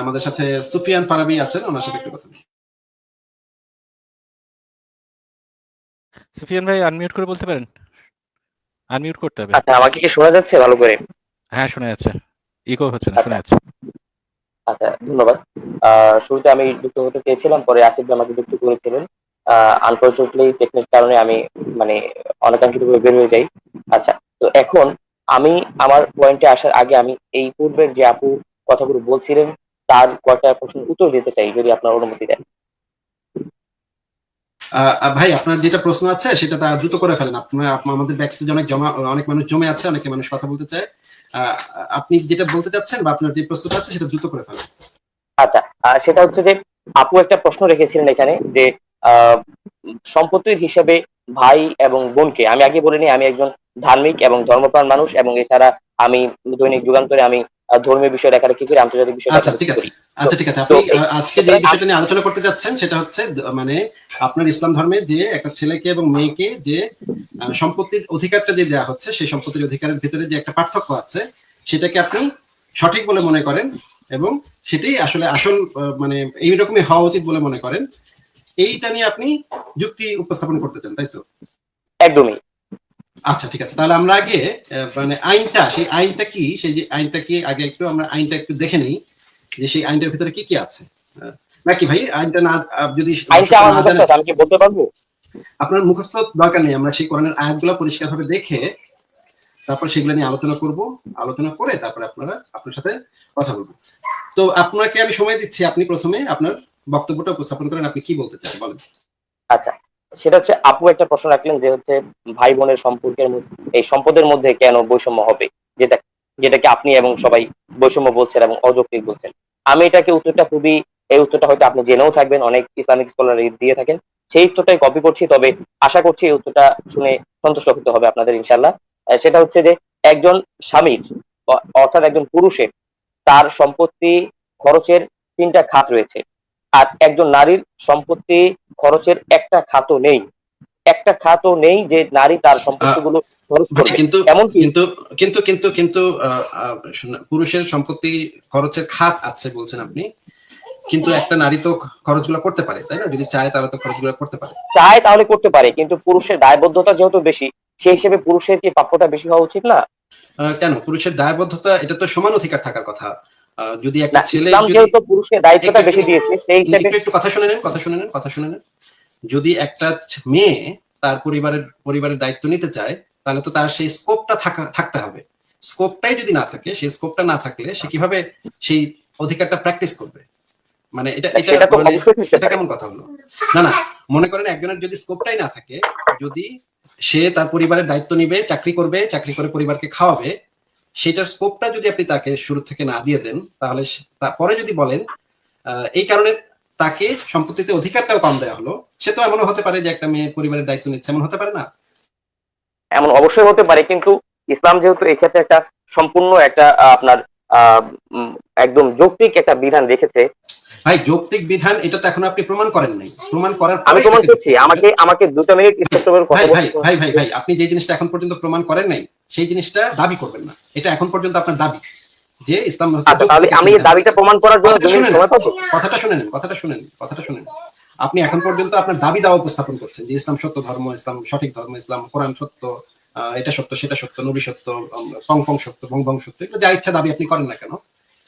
আমাদের সাথে সুফিয়ান ফারাবি আছেন ওনার সাথে একটু কথা বলি। সুফিয়ান ভাই আনমিউট করে বলতে পারেন? আনমিউট করতে হবে। আচ্ছা আমাকে কি শোনা যাচ্ছে ভালো করে? হ্যাঁ শোনা যাচ্ছে। ইকো হচ্ছে না শোনা আচ্ছা। যাচ্ছে। আচ্ছা ধন্যবাদ। আহ, শুরুতে আমি যুক্ত হতে চেয়েছিলাম পরে আসিফ ভাই আমাকে যুক্ত করেছিলেন। আনফর্চুনেটলি টেকনিক কারণে আমি মানে অনাকাঙ্ক্ষিত ভাবে বের হয়ে যাই। আচ্ছা তো এখন আমি আমার পয়েন্টে আসার আগে আমি এই পূর্বের যে আপু কথাগুলো বলছিলেন তার কয়েকটা প্রশ্নের উত্তর দিতে চাই যদি আপনার অনুমতি দেন। ভাই আপনার যেটা প্রশ্ন আছে সেটা তা দ্রুত করে ফেলেন। আপনার আপ- আমাদের ব্যাকস্টেজ অনেক জমা অনেক মানুষ জমে আছে অনেকে মানুষ কথা বলতে চায়। আপনি যেটা বলতে চাচ্ছেন বা আপনার যে প্রশ্নটা আছে সেটা দ্রুত করে ফেলেন। আচ্ছা সেটা হচ্ছে যে আপু একটা প্রশ্ন রেখেছিলেন এখানে যে আহ, সম্পত্তির হিসেবে ভাই এবং বোনকে আমি আগে বলিনি আমি একজন ধার্মিক এবং ধর্মপ্রাণ মানুষ এবং এছাড়া আমি দৈনিক যুগান্তরে আমি ধর্মীয় বিষয় লেখালেখি করি আন্তর্জাতিক বিষয় আচ্ছা ঠিক আছে। আচ্ছা ঠিক আছে। আপনি আজকে যে বিষয়টা নিয়ে আলোচনা করতে যাচ্ছেন সেটা হচ্ছে মানে আপনার ইসলাম ধর্মে যে একটা ছেলেকে এবং মেয়েকে যে সম্পত্তির অধিকারটা যে দেওয়া হচ্ছে সেই সম্পত্তির অধিকারের ভিতরে যে একটা পার্থক্য আছে সেটাকে আপনি সঠিক বলে মনে করেন এবং সেটাই আসলে আসল মানে এইরকমই হওয়া উচিত বলে মনে করেন। এইটা নিয়ে আপনি যুক্তি উপস্থাপন করতে চান তাই তো? একদমই। আচ্ছা ঠিক আছে। তাহলে আমরা আগে মানে আইনটা সেই আইনটা কি? সেই যে আইনটা কি আগে একটু আমরা আইনটা একটু দেখে নিই যে সেই আইনটার ভিতরে কি কি আছে। নাকি ভাই আইনটা না যদি আমি কি বলতে পারব? আপনার মুখস্থ দরকার নেই আমরা সেই কোরআনের আয়াতগুলো পরিষ্কারভাবে দেখে তারপর সেগুলো নিয়ে আলোচনা করব। আলোচনা করে তারপরে আপনারা আপনার সাথে কথা বলব। তো আপনাকে আমি সময় দিচ্ছি আপনি প্রথমে আপনার বক্তব্যটা উপস্থাপন করেন আপনি কি বলতে চান বলেন। আচ্ছা সেটা হচ্ছে আপু একটা প্রশ্ন রাখলেন যে হচ্ছে ভাই বোনের সম্পর্কের এই সম্পদের মধ্যে কেন বৈষম্য হবে? যেটা, যেটাকে আপনি এবং সবাই বৈষম্য বলছেন এবং অযৌক্তিক বলছেন। আমি এটাকে উত্তরটা খুবই, এই উত্তরটা হয়তো আপনি জেনেও থাকবেন, অনেক ইসলামিক স্কলার দিয়ে থাকেন। সেই উত্তরটাই কপি করছি, তবে আশা করছি এই উত্তরটা শুনে সন্তুষ্ট হতে হবে আপনাদের ইনশাল্লাহ সেটা হচ্ছে যে একজন স্বামীর অর্থাৎ একজন পুরুষের, তার সম্পত্তি খরচের তিনটা খাত রয়েছে। আর একজন নারীর সম্পত্তি খরচের একটা খাতও নেই। একটা খাতও নেই যে নারী তার সম্পত্তিগুলো খরচ করবে। কিন্তু এমনকি কিন্তু কিন্তু কিন্তু কিন্তু পুরুষের সম্পত্তি খরচের খাত আছে বলছেন আপনি। কিন্তু একটা নারী তো খরচগুলো করতে পারে তাই না? যদি চায় তাহলে তো খরচগুলো করতে পারে। চায় তাহলে করতে পারে কিন্তু পুরুষের দায়বদ্ধতা যেহেতু বেশি সেই হিসেবে পুরুষের কি প্রাপ্যটা বেশি হওয়া উচিত না? কেন? পুরুষের দায়বদ্ধতা এটা তো সমান অধিকার থাকার কথা। যদি একটা ছেলে ইসলাম যদি দায়িত্বটা বেশি দিয়েছে সেই হিসেবে একটু একটু কথা শুনে নেন কথা শুনে নেন কথা শুনে নেন। যদি একটা মেয়ে তার পরিবারের পরিবারের দায়িত্ব নিতে চায় তাহলে তো তার সেই স্কোপটা থাকা থাকতে হবে। স্কোপটাই যদি না থাকে সেই স্কোপটা না থাকলে সে কীভাবে সেই অধিকারটা প্র্যাকটিস করবে? মানে এটা এটা এটা কেমন কথা হলো? না না মনে করেন একজনের যদি স্কোপটাই না থাকে যদি সে তার পরিবারের দায়িত্ব নিবে চাকরি করবে চাকরি করে পরিবারকে খাওয়াবে সেটার স্কোপটা যদি আপনি তাকে শুরু থেকে না দিয়ে দেন, তাহলে তারপরে যদি বলেন এই কারণে তাকে সম্পত্তিতে অধিকারটাও কম দেওয়া হলো। সে তো এমনও হতে পারে যে একটা মেয়ে পরিবারের দায়িত্ব নিচ্ছে, এমন হতে পারে না? এমন অবশ্যই হতে পারে, কিন্তু ইসলাম যেহেতু এই ক্ষেত্রে একটা সম্পূর্ণ একটা আপনার একদম যৌক্তিক একটা বিধান রেখেছে। ভাই যৌক্তিক বিধান এটা তো এখন আপনি প্রমাণ করেন নাই। প্রমাণ করার আমি প্রমাণ করছি আমাকে আমাকে দুটো মিনিট স্পষ্টভাবে কথা ভাই ভাই ভাই ভাই আপনি যে জিনিসটা এখন পর্যন্ত প্রমাণ করেন নাই সেই জিনিসটা দাবি করবেন না। এটা এখন পর্যন্ত আপনার দাবি। যে ইসলাম আচ্ছা তাহলে আমি এই দাবিটা প্রমাণ করার জন্য কথাটা শুনেন। কথাটা শুনে নেন কথাটা শুনে নেন কথাটা শুনে নেন আপনি এখন পর্যন্ত আপনার দাবি দাওয়া উপস্থাপন করছেন যে ইসলাম সত্য ধর্ম ইসলাম সঠিক ধর্ম ইসলাম কোরআন সত্য এটা সত্য, সেটা সত্য, নবী সত্য পং পং সত্য বং বং সত্য, এগুলো যা ইচ্ছা দাবি আপনি করেন না কেন?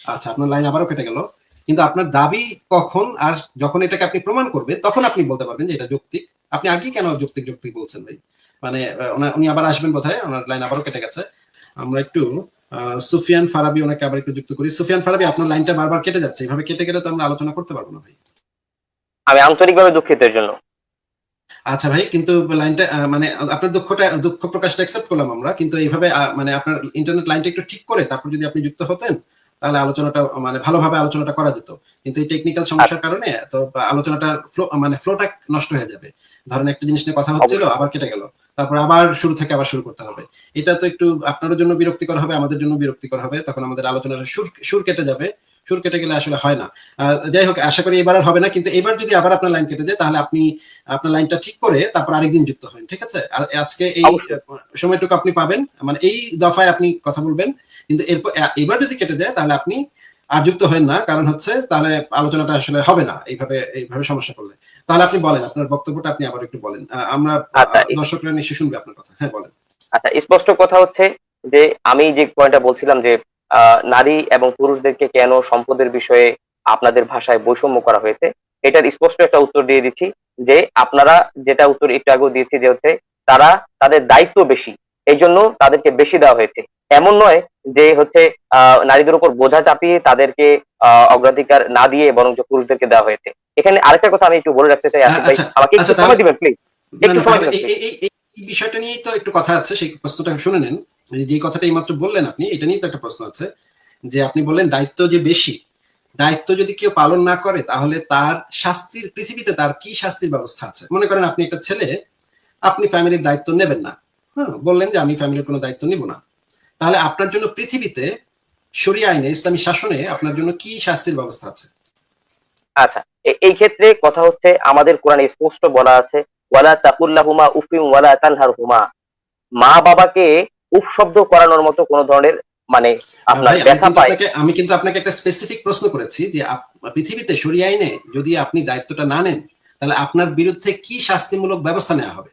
আচ্ছা আপনার লাইন আবারও কেটে গেল। কিন্তু আপনার দাবি কখন আর যখন এটাকে আপনি প্রমাণ করবেন তখন আপনি বলতে পারবেন যে এটা যৌক্তিক। আপনি আগেই কেন যৌক্তিক যৌক্তিক বলছেন ভাই? মানে উনি আবার আসবেন বোধহয়, ওনার লাইন আবারও কেটে গেছে। আমরা একটু সুফিয়ান ফারাবি ওনাকে আবার একটু যুক্ত করি। সুফিয়ান ফারাবি, আপনার লাইনটা বারবার কেটে যাচ্ছে। এভাবে কেটে গেলে তো আমরা আলোচনা করতে পারব না ভাই। আমি আন্তরিকভাবে দুঃখিত এর জন্য। আচ্ছা ভাই কিন্তু লাইনটা মানে আপনার দুঃখটা দুঃখ প্রকাশটা অ্যাকসেপ্ট করলাম আমরা। কিন্তু এইভাবে মানে আপনার ইন্টারনেট লাইনটা একটু ঠিক করে তারপর যদি আপনি যুক্ত হতেন তাহলে আলোচনাটা মানে ভালোভাবে আলোচনাটা করা যেত। কিন্তু এই টেকনিক্যাল সমস্যার কারণে তো আলোচনাটা ফ্লো মানে ফ্লোটা নষ্ট হয়ে যাবে। ধরেন একটা জিনিস নিয়ে কথা হচ্ছিল আবার কেটে গেল। তারপর আবার শুরু থেকে আবার শুরু করতে হবে। এটা তো একটু আপনার জন্য বিরক্তিকর হবে আমাদের জন্য বিরক্তিকর হবে। তখন আমাদের আলোচনাটা সুর সুর কেটে যাবে। সুর কেটে গেলে আসলে হয় না। যাই হোক আশা করি এবার আর হবে না কিন্তু এবার যদি আবার আপনার লাইন কেটে যায় তাহলে আপনি আপনার লাইনটা ঠিক করে তারপর আরেকদিন যুক্ত হন ঠিক আছে? আর আজকে এই। সময়টুকু আপনি পাবেন মানে এই দফায় আপনি কথা বলবেন কিন্তু এরপর এবার যদি কেটে যায় তাহলে আপনি আর যুক্ত হবেন না কারণ হচ্ছে তাহলে আলোচনাটা আসলে হবে না এইভাবে এইভাবে সমস্যা করলে তাহলে আপনি বলেন আপনার বক্তব্যটা আপনি আবার একটু বলেন। আমরা আচ্ছা, দর্শকরা নিশ্চয়ই শুনবে আপনার কথা। হ্যাঁ বলেন। আচ্ছা স্পষ্ট কথা হচ্ছে যে আমি যে পয়েন্টটা বলছিলাম যে নারী এবং পুরুষদেরকে কেন সম্পদের বিষয়ে আপনাদের ভাষায় বৈষম্য করা হয়েছে? এটার স্পষ্ট একটা উত্তর দিয়ে দিচ্ছি যে আপনারা যেটা উত্তর একটু আগেও দিয়েছি যে হচ্ছে তারা তাদের দায়িত্ব বেশি এই জন্য তাদেরকে বেশি দেওয়া হয়েছে। এমন নয় যে হচ্ছে আহ, নারীদের উপর বোঝা চাপিয়ে তাদেরকে আহ, অগ্রাধিকার না দিয়ে বরং পুরুষদেরকে দেওয়া হয়েছে। এখানে আরেকটা কথা আমি একটু বলে রাখতে চাই আসিফ ভাই আচ্ছা, আমাকে একটু আচ্ছা, সময় দিবেন প্লিজ একটু সময় দিবেন এই- বিষয়টা নিয়েই তো একটু কথা আছে সেই প্রশ্নটা শুনে নেন। যে কথাটা এইমাত্র বললেন আপনি, এটা নিয়েই তো একটা প্রশ্ন আছে, যে আপনি বললেন দায়িত্ব যে বেশি, দায়িত্ব যদি কেউ পালন না করে, তাহলে তার শাস্তির পৃথিবীতে তার কি শাস্তির ব্যবস্থা আছে? মনে করেন আপনি একটা ছেলে, আপনি ফ্যামিলির দায়িত্ব নেবেন না। হ্যাঁ বললেন যে আমি ফ্যামিলির কোনো দায়িত্ব নিব না। তাহলে আপনার জন্য পৃথিবীতে, শরিয়া আইনে, ইসলামী শাসনে আপনার জন্য কি শাস্তির ব্যবস্থা আছে? আচ্ছা এই ক্ষেত্রে কথা হচ্ছে, আমাদের কোরআনে স্পষ্ট বলা আছে, ওয়ালা তাকুল্লাহুমা উফিম ওয়ালা তানহারহুমা। মা বাবাকে উফ শব্দ করানোর মতো কোন ধরনের মানে আপনার ব্যথা পায়। আমি কিন্তু আপনাকে একটা স্পেসিফিক প্রশ্ন করেছি যে পৃথিবীতে শরিয়া আইনে যদি আপনি দায়িত্বটা না নেন তাহলে আপনার বিরুদ্ধে কি শাস্তিমূলক ব্যবস্থা নেওয়া হবে?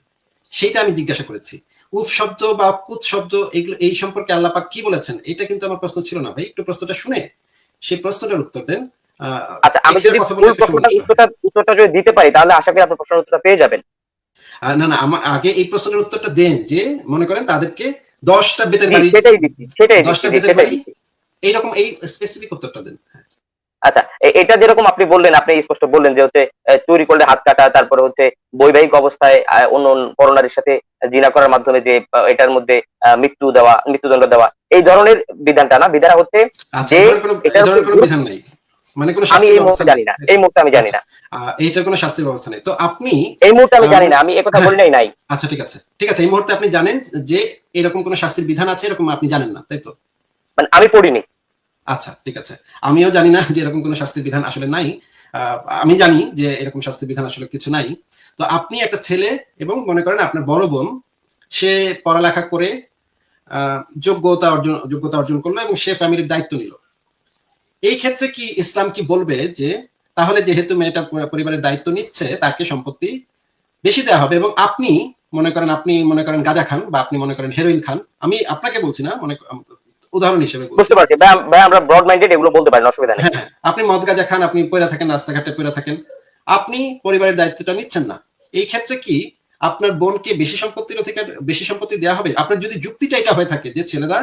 সেটা আমি জিজ্ঞাসা করেছি। উফ শব্দ বা কুত শব্দ এগুলো এই সম্পর্কে আল্লাহ পাক কি বলেছেন? এটা কিন্তু আমার প্রশ্ন ছিল না ভাই একটু প্রশ্নটা শুনে সেই প্রশ্নটার উত্তর দেন। আহ, আচ্ছা আমি যদি। উত্তরটা উত্তরটা যদি দিতে পারি তাহলে আশা করি আপনার প্রশ্নের উত্তরটা পেয়ে যাবেন। না না আমার আগে এই প্রশ্নের উত্তরটা দেন যে মনে করেন তাদেরকে দশটা বেতের বাড়ি সেটাই দিচ্ছি সেটাই দশটা বেতের সেটাই বাড়ি এইরকম এই স্পেসিফিক উত্তরটা দেন আচ্ছা এটা যেরকম আপনি বললেন আপনি স্পষ্ট বললেন যে হচ্ছে চুরি করলে হাত কাটা তারপরে হচ্ছে বৈবাহিক অবস্থায় অন্য পরনারীর সাথে জিনা করার মাধ্যমে যে এটার মধ্যে মৃত্যু দেওয়া মৃত্যুদণ্ড দেওয়া এই ধরনের বিধানটা না? বিধান হচ্ছে আচ্ছা যে উপর- বিধান নাই। মানে কোনো আমি এই ব্যবস্থা মুহূর্তে জানি না এই মুহূর্তে আমি জানি না। এইটার কোনো শাস্তির ব্যবস্থা নেই। তো আপনি এই মুহূর্তে আমি জানি না আমি একথা বলি নাই। নাই আচ্ছা ঠিক আছে। ঠিক আছে এই মুহূর্তে আপনি জানেন যে এরকম কোনো শাস্তির বিধান আছে এরকম আপনি জানেন না তাই তো? মানে আমি পড়িনি। আচ্ছা ঠিক আছে। আমিও জানি না যে এরকম কোনো শাস্তির বিধান আসলে নাই। আহ, আমি জানি যে এরকম শাস্তির বিধান আসলে কিছু নাই। তো আপনি একটা ছেলে এবং মনে করেন আপনার বড় বোন সে পড়ালেখা করে আহ, যোগ্যতা অর্জন যোগ্যতা অর্জন করল এবং সে ফ্যামিলির দায়িত্ব নিল। এই ক্ষেত্রে কি ইসলাম কি বলবে যে তাহলে যেহেতু মেয়েটা পরিবারের দায়িত্ব নিচ্ছে তাকে সম্পত্তি বেশি দেওয়া হবে এবং আপনি মনে করেন আপনি মনে করেন গাঁজা খান বা আপনি মনে করেন হেরোইন খান আমি আপনাকে বলছি না মনে উদাহরণ হিসেবে বুঝতে পারছি। ভাই আমরা ব্রড মাইন্ডেড এগুলো বলতে পারি না, অসুবিধা নেই। হ্যাঁ হ্যাঁ। আপনি মদ গাঁজা খান আপনি পড়ে থাকেন রাস্তাঘাটে পড়ে থাকেন। আপনি পরিবারের দায়িত্বটা নিচ্ছেন না। এই ক্ষেত্রে কি আপনার বোনকে বেশি সম্পত্তির অধিকার বেশি সম্পত্তি দেওয়া হবে? আপনার যদি যুক্তিটা এটা হয়ে থাকে যে ছেলেরা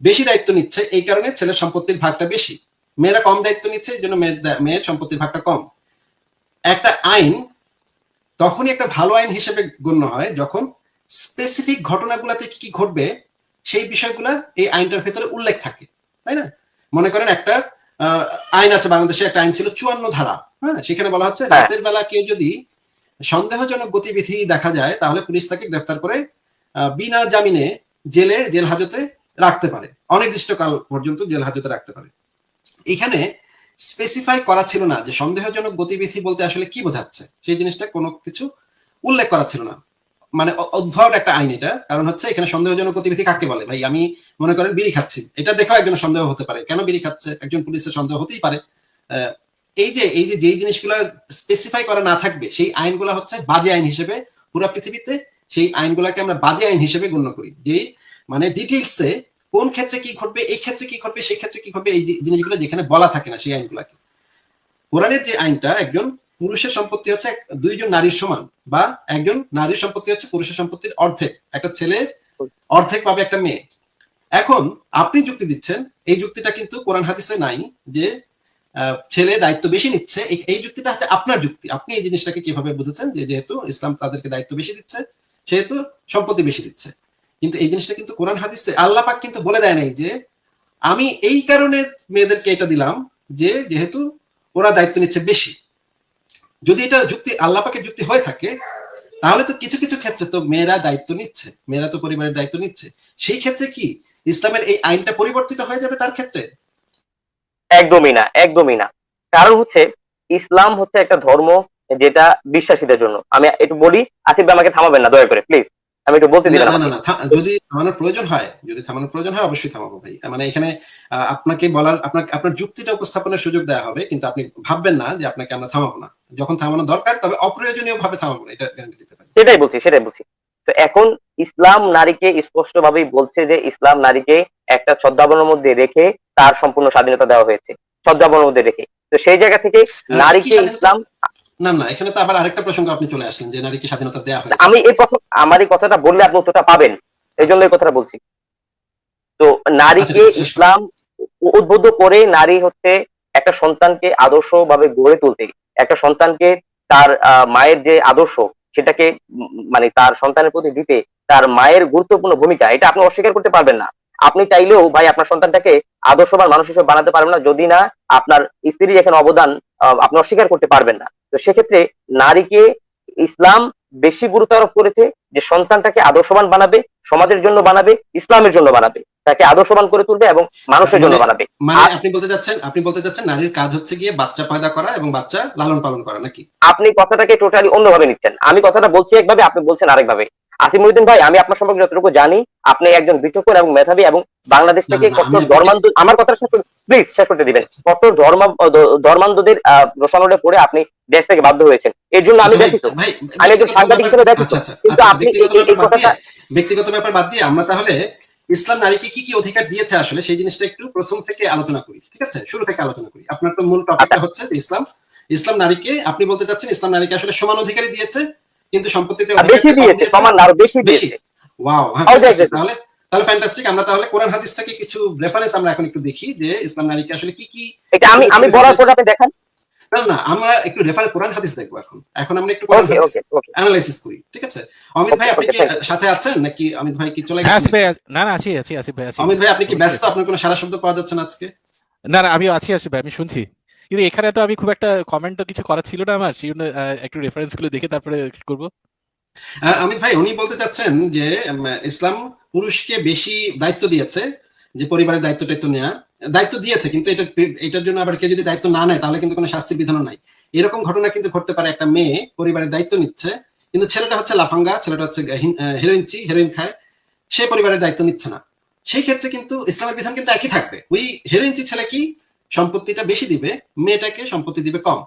বেশি দায়িত্ব নিচ্ছে এই কারণে ছেলের সম্পত্তির ভাগটা বেশি। মেয়েরা কম দায়িত্ব নিচ্ছে এই জন্য মেয়ের সম্পত্তির ভাগটা কম। একটা আইন তখনই একটা ভালো আইন হিসেবে গণ্য হয় যখন স্পেসিফিক ঘটনাগুলোতে কি কি ঘটবে সেই বিষয়গুলো এই আইনটার ভেতরে উল্লেখ থাকে তাই না? মনে করেন একটা আহ, আইন আছে বাংলাদেশে একটা আইন ছিল চুয়ান্ন ধারা হ্যাঁ? সেখানে বলা হচ্ছে হ্যাঁ। রাতের বেলা কেউ যদি সন্দেহজনক গতিবিধি দেখা যায় তাহলে পুলিশ তাকে গ্রেফতার করে বিনা জামিনে জেলে জেল হাজতে রাখতে পারে। অনির্দিষ্টকাল পর্যন্ত জেল হাজতে রাখতে পারে। এখানে স্পেসিফাই করা ছিল না যে সন্দেহজনক গতিবিধি বলতে আসলে কি বোঝাচ্ছে। সেই জিনিসটা কোনো কিছু উল্লেখ করা ছিল না। মানে অ- একটা আইন এটা। কারণ হচ্ছে এখানে সন্দেহজনক গতিবিধি কাকে বলে? ভাই, আমি মনে করেন বিড়ি খাচ্ছি। এটা দেখেও একজন সন্দেহ হতে পারে। কেন বিড়ি খাচ্ছে? একজন পুলিশের সন্দেহ হতেই পারে। এই যে এই যে, যেই জিনিসগুলো স্পেসিফাই করা না থাকবে, সেই আইনগুলো হচ্ছে বাজে আইন হিসেবে পুরো পৃথিবীতে সেই আইনগুলোকে আমরা বাজে আইন হিসেবে গণ্য করি। যে মানে ডিটেলসে কোন ক্ষেত্রে কি ঘটবে, এই ক্ষেত্রে কি ঘটবে, সেই ক্ষেত্রে কি ঘটবে, এই জিনিসগুলো যেখানে বলা থাকে না, সেই আইনগুলোকে। কোরআনের যে আইনটা, একজন পুরুষের সম্পত্তি হচ্ছে দুইজন নারীর সমান বা একজন নারীর সম্পত্তি হচ্ছে পুরুষের সম্পত্তির অর্ধেক, একটা ছেলের অর্ধেক পাবে একটা মেয়ে। এখন আপনি যুক্তি দিচ্ছেন, এই যুক্তিটা কিন্তু কোরআন হাদিসে নাই যে ছেলে দায়িত্ব বেশি নিচ্ছে এই যুক্তিটা হচ্ছে আপনার যুক্তি। আপনি এই জিনিসটাকে কীভাবে বুঝেছেন যে যেহেতু ইসলাম তাদেরকে দায়িত্ব বেশি দিচ্ছে, সেহেতু সম্পত্তি বেশি দিচ্ছে। কিন্তু এই জিনিসটা কিন্তু কোরআন হাদিসে আল্লাহ পাক কিন্তু বলে দেয় নাই যে, আমি এই কারণে মেয়েদেরকে এটা দিলাম যে, যেহেতু ওরা দায়িত্ব নিচ্ছে বেশি। যদি এটা যুক্তি আল্লাহ পাকের যুক্তি হয়ে থাকে, তাহলে তো কিছু কিছু ক্ষেত্রে তো মেয়েরা দায়িত্ব নিচ্ছে। মেয়েরা তো পরিবারের দায়িত্ব নিচ্ছে। সেই ক্ষেত্রে কি ইসলামের এই আইনটা পরিবর্তিত হয়ে যাবে তার ক্ষেত্রে? একদমই না একদমই না। কারণ হচ্ছে, ইসলাম হচ্ছে একটা ধর্ম যেটা বিশ্বাসীদের জন্য। আমি একটু বলি, আসিফ আমাকে থামাবেন না, দয়া করে প্লিজ আমি একটু বলতে দিলাম না না যদি থামানোর প্রয়োজন হয় যদি থামানোর প্রয়োজন হয় অবশ্যই থামাবো ভাই। মানে এখানে আপনাকে বলার আপনার আপনার যুক্তিটা উপস্থাপনের সুযোগ দেওয়া হবে কিন্তু আপনি ভাববেন না যে আপনাকে আমরা থামাবো না। যখন থামানো দরকার তবে অপ্রয়োজনীয় ভাবে থামাবো না এটা গ্যারান্টি দিতে পারি। সেটাই বলছি সেটাই বলছি। তো এখন ইসলাম নারীকে স্পষ্ট ভাবেই বলছে যে ইসলাম নারীকে একটা ছদ্মাবনের মধ্যে রেখে তার সম্পূর্ণ স্বাধীনতা দেওয়া হয়েছে। ছদ্মাবনের মধ্যে রেখে। তো সেই জায়গা থেকে নারীকে ইসলাম না না এখানে তো আবার আরেকটা প্রসঙ্গ আপনি চলে আসলেন যে নারীকে স্বাধীনতা দেওয়া হয় আমি এই প্রশ্ন আমার এই কথাটা বললে আপনি উত্তরটা পাবেন এই জন্য এই কথাটা বলছি। তো নারীকে আচ্ছা। ইসলাম উদ্বুদ্ধ করে নারী হচ্ছে একটা সন্তানকে আদর্শভাবে গড়ে তুলতে একটা সন্তানকে তার মায়ের যে আদর্শ সেটাকে মানে তার সন্তানের প্রতি দিতে তার মায়ের গুরুত্বপূর্ণ ভূমিকা এটা আপনি অস্বীকার করতে পারবেন না। আপনি চাইলেও ভাই আপনার সন্তানটাকে আদর্শবান মানুষ হিসেবে বানাতে পারবেন না যদি না আপনার স্ত্রীর এখানে অবদান আহ, আপনি অস্বীকার করতে পারবেন না। তো সেক্ষেত্রে নারীকে ইসলাম বেশি গুরুত্ব আরোপ করেছে যে সন্তানটাকে আদর্শবান বানাবে সমাজের জন্য বানাবে ইসলামের জন্য বানাবে। তাকে আদর্শবান করে তুলবে এবং মানুষের জন্য মানে- বানাবে। মানে আপনি বলতে যাচ্ছেন আপনি বলতে যাচ্ছেন নারীর কাজ হচ্ছে গিয়ে বাচ্চা পয়দা করা এবং বাচ্চা লালন পালন করা নাকি? আপনি কথাটাকে টোটালি অন্যভাবে নিচ্ছেন। আমি কথাটা বলছি একভাবে আপনি বলছেন আরেকভাবে। আসিমুদ্দিন ভাই আমি আপনার সম্পর্কে যতটুকু জানি আপনি একজন বিচক্ষণ এবং মেধাবী এবং বাংলাদেশ থেকে না, কঠোর ধর্মান্ধ আমার কথা শেষ প্লিজ শেষ করতে দিবেন। কঠোর ধর্ম ধর্মান্ধদের রোশানোডে পড়ে আপনি দেশ থেকে বাধ্য হয়েছেন। এর জন্য আমি আচ্ছা, ব্যথিত। আমি একজন ব্যক্তিগত সাংবাদিক ব্যাপার- হিসেবে ব্যথিত। আচ্ছা, আচ্ছা, কিন্তু আপনি এই- কথাটা দিয়ে- ব্যক্তিগত ব্যাপার বাদ দিয়ে আমরা তাহলে ইসলাম নারীকে কি কি অধিকার দিয়েছে আসলে? সেই জিনিসটা একটু প্রথম থেকে আলোচনা করি ঠিক আছে? শুরু থেকে আলোচনা করি। আপনার তো মূল টপিকটা হচ্ছে যে ইসলাম ইসলাম নারীকে আপনি বলতে চাচ্ছেন ইসলাম নারীকে আসলে সমান অধিকারই দিয়েছে? কিন্তু সম্পত্তিতে বেশি দিয়েছে সমান না, আরও বেশি বেশি দিয়েছে। ওয়াও হ্যাঁ Oh, fantastic. দেখেছি। তাহলে তাহলে ফ্যান্টাস্টিক আমরা তাহলে কোরআন হাদিস থেকে কিছু রেফারেন্স আমরা এখন একটু দেখি যে ইসলাম নারীকে আসলে কি কি এটা আমি আমি বলার পর আপনি দেখান। না না আমরা একটু রেফার কোরআন হাদিস দেখব এখন। এখন আমরা একটু কোরআন হাদিস ওকে ওকে অ্যানালাইসিস করি ঠিক আছে? অমিত ভাই আপনি কি সাথে আছেন? নাকি অমিত ভাই কি চলে হ্যাঁ গেছেন? আছি- না না আছি আছি আসিফ ভাই আছি। অমিত ভাই আপনি কি ব্যস্ত? আপনার কোনো সারা শব্দ পাওয়া যাচ্ছে না আজকে? না না আমি আছি আসিফ ভাই আমি শুনছি। কিন্তু এখানে তো আমি খুব একটা কমেন্ট তো কিছু করার ছিল না আমার সেই জন্য একটু রেফারেন্সগুলো দেখে তারপরে করব। আহ, ভাই উনি বলতে চাচ্ছেন যে ইসলাম পুরুষকে বেশি দায়িত্ব দিয়েছে যে পরিবারের দায়িত্ব টাইত্ব নেওয়া দায়িত্ব দিয়েছে কিন্তু এটা এটার জন্য আবার কেউ যদি দায়িত্ব না নেয় তাহলে কিন্তু কোনো শাস্তির বিধানও নাই। এরকম ঘটনা কিন্তু ঘটতে পারে একটা মেয়ে পরিবারের দায়িত্ব নিচ্ছে কিন্তু ছেলেটা হচ্ছে লাফাঙ্গা ছেলেটা হচ্ছে হেরোইনচি হেরোইন খায়। সে পরিবারের দায়িত্ব নিচ্ছে না। সেই ক্ষেত্রে কিন্তু ইসলামের বিধান কিন্তু একই থাকবে। ওই হেরোইনচি ছেলে কি সম্পত্তিটা বেশি দিবে, মেয়েটাকে সম্পত্তি দিবে কম।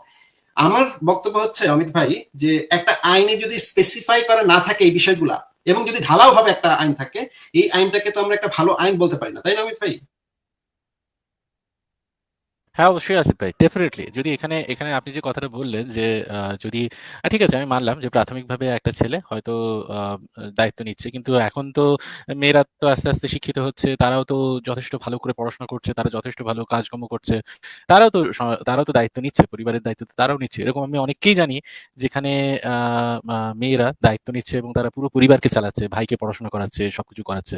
আমার বক্তব্য হচ্ছে, অমিত ভাই, যে একটা আইনে যদি স্পেসিফাই করা না থাকে এই বিষয়গুলা, এবং যদি ঢালাও ভাবে একটা আইন থাকে, এই আইনটাকে তো আমরা একটা ভালো আইন বলতে পারি না, তাই না অমিত ভাই? হ্যাঁ অবশ্যই আসিফ ভাই ডেফিনেটলি যদি এখানে এখানে আপনি যে কথাটা বললেন যে যদি ঠিক আছে আমি মানলাম যে প্রাথমিকভাবে একটা ছেলে হয়তো দায়িত্ব নিচ্ছে। কিন্তু এখন তো মেয়েরা তো আস্তে আস্তে শিক্ষিত হচ্ছে তারাও তো যথেষ্ট ভালো করে পড়াশোনা করছে তারা যথেষ্ট ভালো কাজকর্ম করছে। তারাও তো তারাও তো দায়িত্ব নিচ্ছে পরিবারের দায়িত্ব তারাও নিচ্ছে। এরকম আমি অনেককেই জানি যেখানে মেয়েরা দায়িত্ব নিচ্ছে এবং তারা পুরো পরিবারকে চালাচ্ছে ভাইকে পড়াশোনা করাচ্ছে সবকিছু করাচ্ছে।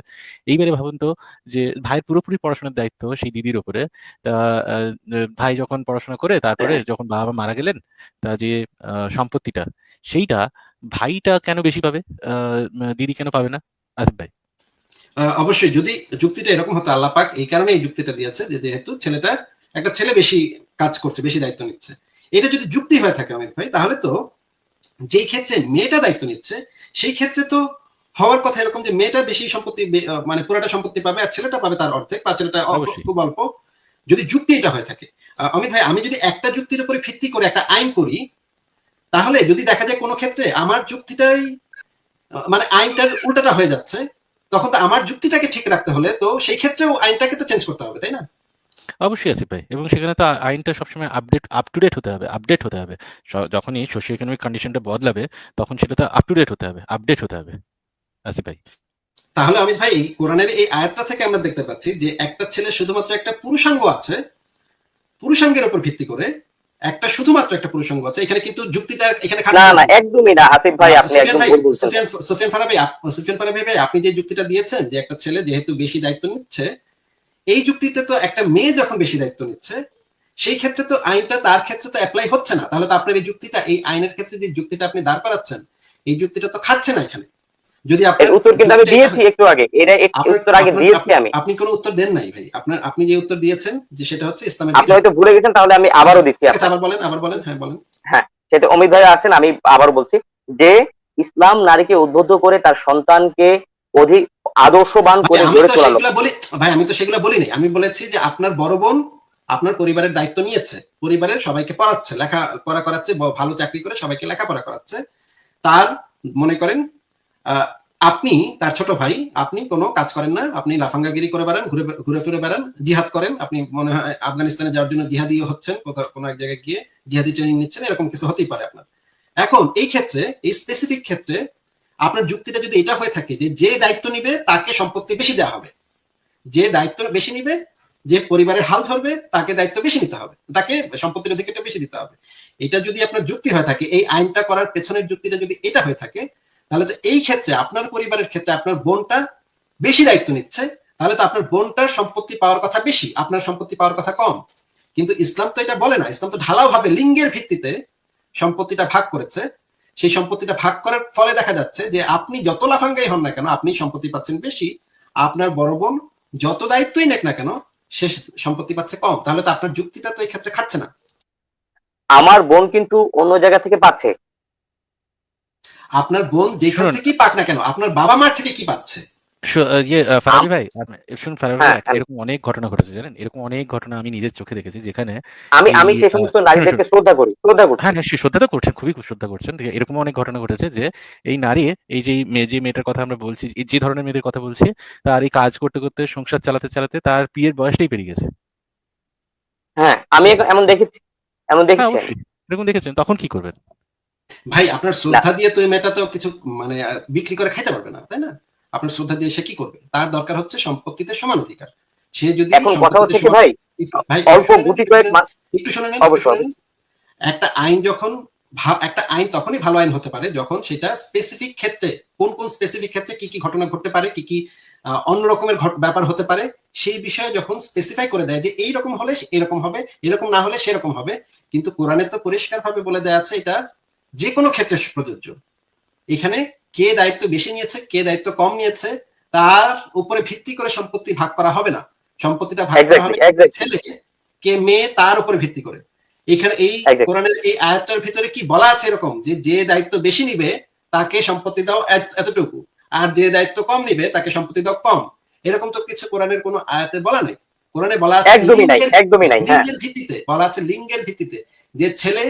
এইবারে ভাবুন তো যে ভাইয়ের পুরোপুরি পড়াশোনার দায়িত্ব সেই দিদির আহ, ভাই যখন পড়াশোনা করে তারপরে যখন বাবা মারা গেলেন তা যে সম্পত্তিটা সেইটা ভাইটা কেন বেশি পাবে? দিদি কেন পাবে না? আসিফ ভাই। অবশ্যই। যদি যুক্তিটা এরকম হতো আল্লাহ পাক এই কারণে এই যুক্তিটা দিয়েছে যে যেহেতু ছেলেটা একটা ছেলে বেশি কাজ করছে বেশি দায়িত্ব নিচ্ছে। এটা যদি যুক্তি হয়ে থাকে অমিত ভাই তাহলে তো যেই ক্ষেত্রে মেয়েটা দায়িত্ব নিচ্ছে সেই ক্ষেত্রে তো হওয়ার কথা এরকম যে মেয়েটা বেশি সম্পত্তি মানে পুরোটা সম্পত্তি পাবে আর ছেলেটা পাবে তার অর্ধেক বা ছেলেটা অবশ্যই। খুব অল্প যদি যুক্তি এটা হয়ে থাকে। অমিত ভাই, আমি যদি একটা যুক্তির উপরে ভিত্তি করে একটা আইন করি, তাহলে যদি দেখা যায় কোনো ক্ষেত্রে আমার যুক্তিটাই মানে আইনটার উল্টাটা হয়ে যাচ্ছে, তখন তো আমার যুক্তিটাকে ঠিক রাখতে হলে তো সেই ক্ষেত্রেও আইনটাকে তো চেঞ্জ করতে হবে, তাই না? অবশ্যই আসিফ ভাই। এবং সেখানে তো আইনটা সবসময় আপডেট আপ টু ডেট হতে হবে আপডেট হতে হবে। যখনই সোশিও ইকোনমিক কন্ডিশনটা বদলাবে, তখন সেটা তো আপ টু ডেট হতে হবে আপডেট হতে হবে। আসিফ ভাই। তাহলে অমিত ভাই কোরআনের এই আয়াতটা থেকে আমরা দেখতে পাচ্ছি যে একটা ছেলে শুধুমাত্র একটা পুরুষাঙ্গ আছে পুরুষাঙ্গের উপর ভিত্তি করে একটা শুধুমাত্র একটা পুরুষাঙ্গ আছে। এখানে কিন্তু যুক্তিটা এখানে না না। একদমই না আসিফ ভাই আপনি একদম ভুল বলছেন। সুফিয়ান ফারাবি সুফিয়ান ফারাবি ভাই আপনি যে যুক্তিটা দিয়েছেন যে একটা ছেলে যেহেতু বেশি দায়িত্ব নিচ্ছে এই যুক্তিতে তো একটা মেয়ে যখন বেশি দায়িত্ব নিচ্ছে সেই ক্ষেত্রে তো আইনটা তার ক্ষেত্রে তো অ্যাপ্লাই হচ্ছে না। তাহলে তো আপনার এই যুক্তিটা এই আইনের ক্ষেত্রে যে যুক্তিটা আপনি দাঁড় করাচ্ছেন এই যুক্তিটা তো খাচ্ছে না এখানে। যদি আপনার উত্তর কিন্তু আমি দিয়েছি একটু আগে। এটা উত্তর আগে দিয়েছি আমি। আপনি কোনো উত্তর দেন নাই ভাই। আপনার আপনি যে উত্তর দিয়েছেন যে সেটা হচ্ছে ইসলামের আপনি হয়তো ভুলে গেছেন তাহলে আমি আবারও দিচ্ছি আবার বলেন আবার বলেন হ্যাঁ বলেন। সেটা অমিত ভাই আছেন আমি আবারও বলছি যে ইসলাম নারীকে উদ্বুদ্ধ করে তার সন্তানকে অধিক আদর্শবান করে গড়ে তো তোলালো বলি ভাই আমি তো সেগুলো বলিনি। আমি বলেছি যে আপনার বড় বোন আপনার পরিবারের দায়িত্ব নিয়েছে। পরিবারের সবাইকে পড়াচ্ছে লেখা পড়া করাচ্ছে ভালো চাকরি করে সবাইকে লেখাপড়া করাচ্ছে। তার মনে করেন আপনি, তার ছোট ভাই, আপনি কোনো কাজ করেন না। আপনি লাফাঙ্গাগিরি করে বেড়ান, ঘুরে ঘুরে ফিরে বেড়ান, জিহাদ করেন। আপনি মনে হয় আফগানিস্তানে যাওয়ার জন্য জিহাদি হচ্ছেন কোনো এক জায়গায় গিয়ে জিহাদি ট্রেনিং নিচ্ছেন, এরকম কিছু হতেই পারে আপনার। এখন, এই ক্ষেত্রে, এই স্পেসিফিক ক্ষেত্রে আপনার যুক্তিটা যদি এটা হয়ে থাকে যে যে দায়িত্ব নিবে, তাকে সম্পত্তি বেশি দেওয়া হবে। যে দায়িত্ব বেশি নিবে, যে পরিবারের হাল ধরবে, তাকে দায়িত্ব বেশি নিতে হবে। তাকে সম্পত্তির অধিকারটা বেশি দিতে হবে। এটা যদি আপনার যুক্তি হয়ে থাকে, এই আইনটা করার পেছনের যুক্তিটা যদি এটা হয়ে থাকে তাহলে তো এই ক্ষেত্রে আপনার পরিবারের ক্ষেত্রে আপনার বোনটা বেশি দায়িত্ব নিচ্ছে, তাহলে তো আপনার বোনটার সম্পত্তি পাওয়ার কথা বেশি, আপনার সম্পত্তি পাওয়ার কথা কম। কিন্তু ইসলাম তো এটা বলে না, ইসলাম তো ঢালাও ভাবে লিঙ্গের ভিত্তিতে সম্পত্তিটা ভাগ করেছে। সেই সম্পত্তিটা ভাগ করার ফলে দেখা যাচ্ছে যে আপনি যত লাফাঙ্গাই হন না কেন, আপনি সম্পত্তি পাচ্ছেন বেশি, আপনার বড় বোন যত দায়িত্বই নেক না কেন, সে সম্পত্তি পাচ্ছে কম। তাহলে তো আপনার যুক্তিটা তো এই ক্ষেত্রে খাটছে না। আমার বোন কিন্তু অন্য জায়গা থেকে পাচ্ছে। আপনার বোন যেখান। থেকেই পাক না কেন আপনার বাবা মার থেকে কি পাচ্ছে? ইয়ে আহ, ফারাবি ভাই শুনুন ফারাবি ভাই হ্যাঁ, এরকম অনেক ঘটনা ঘটেছে জানেন? এরকম অনেক ঘটনা আমি নিজের চোখে দেখেছি যেখানে আমি এই, আমি সেই সমস্ত নারীদেরকে শ্রদ্ধা করি শ্রদ্ধা করি হ্যাঁ নিশ্চয়ই শ্রদ্ধা তো করছেন খুবই শ্রদ্ধা করছেন। এরকম অনেক ঘটনা ঘটেছে যে এই নারী এই যে মেয়ে যে মেয়েটার কথা আমরা বলছি যে ধরনের মেয়েদের কথা বলছি তার এই কাজ করতে করতে সংসার চালাতে চালাতে তার বিয়ের বয়সটাই পেরিয়ে গেছে। হ্যাঁ আমি এমন দেখেছি এমন হ্যাঁ দেখেছি অবশ্যই এরকম দেখেছেন তখন কি করবেন? ভাই আপনার শ্রদ্ধা দিয়ে তো এই মেয়েটা তো কিছু মানে বিক্রি করে খাইতে পারবে না তাই না? আপনার শ্রদ্ধা দিয়ে সে কি করবে? তার দরকার হচ্ছে সম্পত্তিতে সমান অধিকার। সে যদি এখন কথা হচ্ছে কি ভাই? অল্প গুটি কয়েক একটু শুনে অবশ্যই, আইন যখন একটা আইন তখনই ভালো আইন হতে পারে যখন সেটা স্পেসিফিক ক্ষেত্রে কোন কোন স্পেসিফিক ক্ষেত্রে কি কি ঘটনা ঘটতে পারে কি কি অন্য রকমের ব্যাপার হতে পারে সেই বিষয়ে যখন স্পেসিফাই করে দেয় যে এই রকম হলে এরকম হবে এরকম না হলে সেরকম হবে। কিন্তু কোরআনে তো পরিষ্কার ভাবে বলে দেয়া আছে এটা যে কোনো ক্ষেত্রে প্রযোজ্য এখানে কে দায়িত্ব বেশি নিয়েছে কে দায়িত্ব কম নিয়েছে তার উপরে ভিত্তি করে সম্পত্তি ভাগ করা হবে না। সম্পত্তিটা ভাগ করা হবে ছেলে কে মেয়ে তার উপরে ভিত্তি করে। এখানে এই কোরআনের এই আয়াতটার ভিতরে কি বলা আছে এরকম যে যে দায়িত্ব বেশি নিবে তাকে সম্পত্তি দাও এতটুকু। আর যে দায়িত্ব কম নিবে তাকে সম্পত্তি দাও কম। এরকম তো কিছু কোরআনের কোনো আয়াতে বলা নেই। কোরআনে বলা আছে একদমই নাই একদমই নাই হ্যাঁ। লিঙ্গের ভিত্তিতে বলা আছে লিঙ্গের ভিত্তিতে যে ছেলে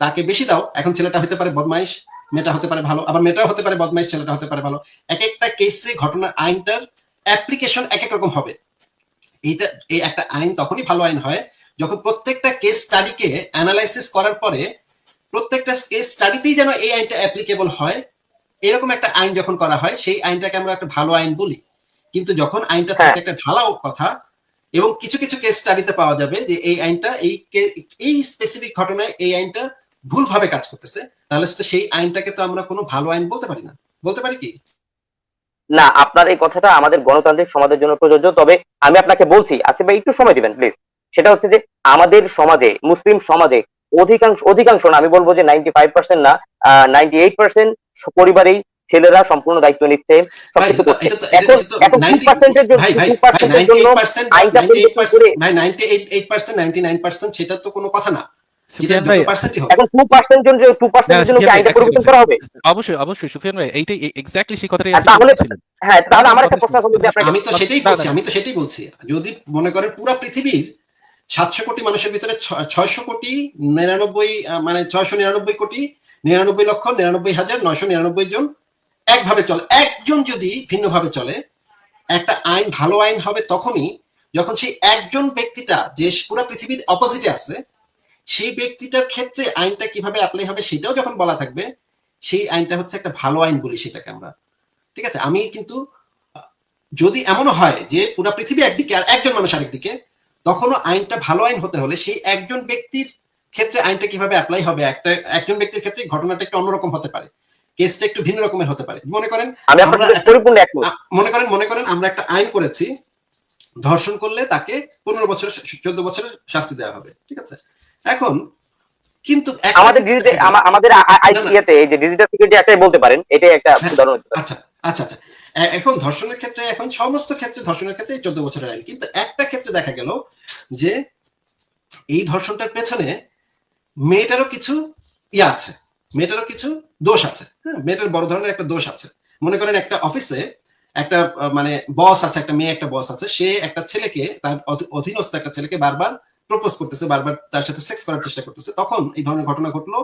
তাকে বেশি দাও এখন ছেলেটা হতে পারে বদমাইশ মেয়েটা হতে পারে ভালো আবার মেয়েটাও হতে পারে বদমাইশ ছেলেটা হতে পারে ভালো। এক একটা কেসে ঘটনার আইনটার অ্যাপ্লিকেশন এক এক রকম হবে। এইটা এই একটা আইন তখনই ভালো আইন হয় যখন প্রত্যেকটা কেস স্টাডিকে অ্যানালাইসিস করার পরে প্রত্যেকটা কেস স্টাডিতেই যেন এই আইনটা অ্যাপ্লিকেবল হয়। এরকম একটা আইন যখন করা হয় সেই আইনটাকে আমরা একটা ভালো আইন বলি। কিন্তু যখন আইনটা থাকে হ্যাঁ। একটা ঢালাও কথা এবং কিছু কিছু কেস স্টাডিতে পাওয়া যাবে যে এই আইনটা এই এই স্পেসিফিক ঘটনায় এই আইনটা ভুলভাবে কাজ করতেছে তাহলে তো সেই আইনটাকে তো আমরা কোনো ভালো আইন বলতে পারি না। বলতে পারি কি? না আপনার এই কথাটা আমাদের গণতান্ত্রিক সমাজের জন্য প্রযোজ্য তবে আমি আপনাকে বলছি আসিফ ভাই একটু সময় দিবেন প্লিজ সেটা হচ্ছে যে আমাদের সমাজে মুসলিম সমাজে অধিকাংশ অধিকাংশ না আমি বলব যে নাইনটি ফাইভ পার্সেন্ট না নাইনটি এইট পার্সেন্ট পরিবারেই ছেলেরা সম্পূর্ণ দায়িত্ব নিচ্ছে সবকিছু করছে। এখন এখন টু 90 পার্সেন্টের জন্য টু পার্সেন্টের জন্য 98% আইনটা 98% পরিবর্তন করে- ভাই 98% 99% সেটা তো কোনো কথা না। যেটা সুফিয়ান ভাই দুটো পার্সেন্টই হবে। এখন টু পার্সেন্ট জন্য টু না, পার্সেন্টের জন্য কি সুফিয়ান ভাই, আইনটা এক পরিবর্তন second, করা হবে? অবশ্যই অবশ্যই সুফিয়ান ভাই এইটাই এক্স্যাক্টলি সেই কথাটাই আর আজকে তাহলে- বলছিলেন। হ্যাঁ তাহলে আমার একটা প্রশ্ন আছে যদি আপনাকে আমি তো সেটাই বলছি আমি তো সেটাই বলছি। যদি মনে করেন পুরো পৃথিবীর সাতশো কোটি মানুষের ভিতরে ছয়শো কোটি নিরানব্বই মানে ছয়শো নিরানব্বই কোটি নিরানব্বই লক্ষ নিরানব্বই হাজার নয়শো নিরানব্বই জন একভাবে চলে। একজন যদি ভিন্নভাবে চলে একটা আইন ভালো আইন হবে তখনই যখন সেই একজন ব্যক্তিটা যে পুরো পৃথিবীর অপোজিটে আছে সেই ব্যক্তিটার ক্ষেত্রে আইনটা কীভাবে অ্যাপ্লাই হবে সেটাও যখন বলা থাকবে সেই আইনটা হচ্ছে একটা ভালো আইন বলি সেটাকে আমরা। ঠিক আছে? আমি কিন্তু যদি এমনও হয় যে পুরো পৃথিবী একদিকে আর একজন মানুষ আরেকদিকে তখনও আইনটা ভালো আইন হতে হলে সেই একজন ব্যক্তির ক্ষেত্রে আইনটা কীভাবে অ্যাপ্লাই হবে একটা একজন ব্যক্তির ক্ষেত্রে ঘটনাটা একটু অন্যরকম হতে পারে কেসটা একটু ভিন্ন রকমের হতে পারে। মনে করেন মনে করেন মনে করেন আমরা একটা আইন করেছি ধর্ষণ করলে তাকে পনেরো বছরের চোদ্দ বছরের শাস্তি দেওয়া হবে। ঠিক আছে? এখন কিন্তু আমাদের আমাদের। আইসিএতে এই যে ডিজিটাল সিকিউরিটি একটাই বলতে পারেন এটাই একটা হ্যাঁ। উদাহরণ আচ্ছা আচ্ছা আচ্ছা। এখন ধর্ষণের ক্ষেত্রে এখন সমস্ত ক্ষেত্রে ধর্ষণের ক্ষেত্রে চোদ্দ বছরের আইন। কিন্তু একটা ক্ষেত্রে দেখা গেল যে এই ধর্ষণটার পেছনে মেয়েটারও কিছু ইয়ে আছে মেয়েটারও কিছু দোষ আছে। হ্যাঁ মেয়েটার বড় ধরনের একটা দোষ আছে। মনে করেন একটা অফিসে একটা মানে বস আছে একটা মেয়ে একটা বস আছে। সে একটা ছেলেকে তার অধ- অধীনস্থ একটা ছেলেকে বারবার প্রপোজ করতেছে, বারবার তার সাথে সেক্স করার চেষ্টা করতেছে, তখন এই ধরনের ঘটনা ঘটলো।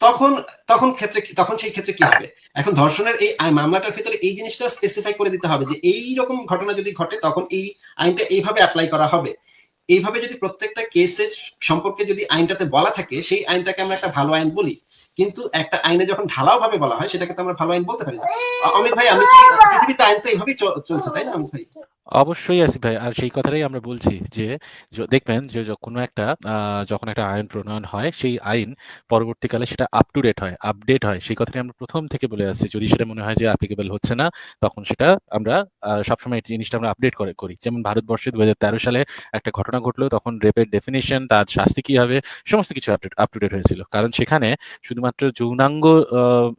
তখন তখন ক্ষেত্রে তখন সেই ক্ষেত্রে কি হবে? এখন ধর্ষণের এই মামলাটার ভিতরে এই জিনিসটা স্পেসিফাই করে দিতে হবে যে এই রকম ঘটনা যদি ঘটে, তখন এই আইনটা এইভাবে অ্যাপ্লাই করা হবে। এইভাবে যদি প্রত্যেকটা কেসের সম্পর্কে যদি আইনটাতে বলা থাকে, সেই আইনটাকে আমরা একটা ভালো আইন বলি। কিন্তু একটা আইনে যখন ঢালাও ভাবে বলা হয়, সেটাকে তো আমরা ভালো আইন বলতে পারি না। অমিত ভাই, আমি, পৃথিবীতে আইন তো এইভাবেই চলছে, তাই না, অমিত ভাই? অবশ্যই আসি ভাই। আর সেই কথাটাই আমরা বলছি যে দেখবেন যে কোনো একটা যখন একটা আইন প্রণয়ন হয়, সেই আইন পরবর্তীকালে সেটা আপ টু ডেট হয় আপডেট হয়। সেই কথাটাই আমরা প্রথম থেকে বলে আসছি। যদি সেটা মনে হয় যে অ্যাপ্লিকেবল হচ্ছে না, তখন সেটা আমরা সবসময় এই জিনিসটা আমরা আপডেট করে, করি। যেমন ভারতবর্ষে দু তেরো সালে একটা ঘটনা ঘটলো, তখন রেপের ডেফিনেশন তার শাস্তি কি হবে, সমস্ত কিছু আপডেট আপ টু ডেট হয়েছিল। কারণ সেখানে শুধুমাত্র যৌনাঙ্গ